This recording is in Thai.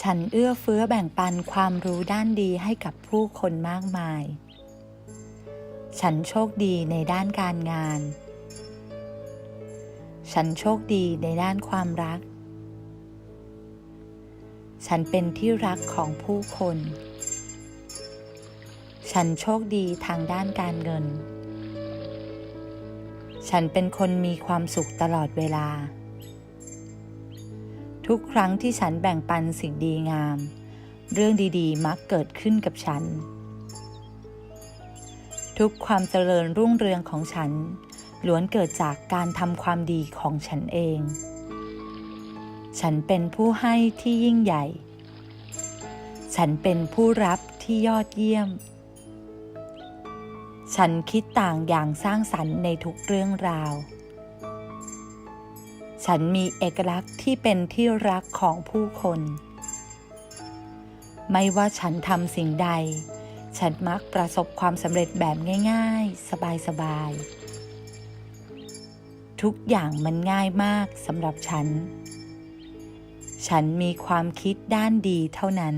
ฉันเอื้อเฟื้อแบ่งปันความรู้ด้านดีให้กับผู้คนมากมาย ฉันโชคดีในด้านการงาน ฉันโชคดีในด้านความรัก ฉันเป็นที่รักของผู้คน ฉันโชคดีทางด้านการเงิน ฉันเป็นคนมีความสุขตลอดเวลา ทุกครั้งที่ฉันแบ่งปันสิ่งดีงาม เรื่องดีๆ มักเกิดขึ้นกับฉัน ทุกความเจริญรุ่งเรืองของฉัน ล้วนเกิดจากการทำความดีของฉันเอง ฉันเป็นผู้ให้ที่ยิ่งใหญ่ ฉันเป็นผู้รับที่ยอดเยี่ยม ฉันคิดต่างอย่างสร้างสรรค์ในทุกเรื่องราว ฉันมีเอกลักษณ์ที่เป็นที่รักของผู้คน ไม่ว่าฉันทำสิ่งใด ฉันมักประสบความสำเร็จแบบง่าย ๆ สบายๆ ทุกอย่างมันง่ายมากสำหรับฉัน ฉันมีความคิดด้านดีเท่านั้น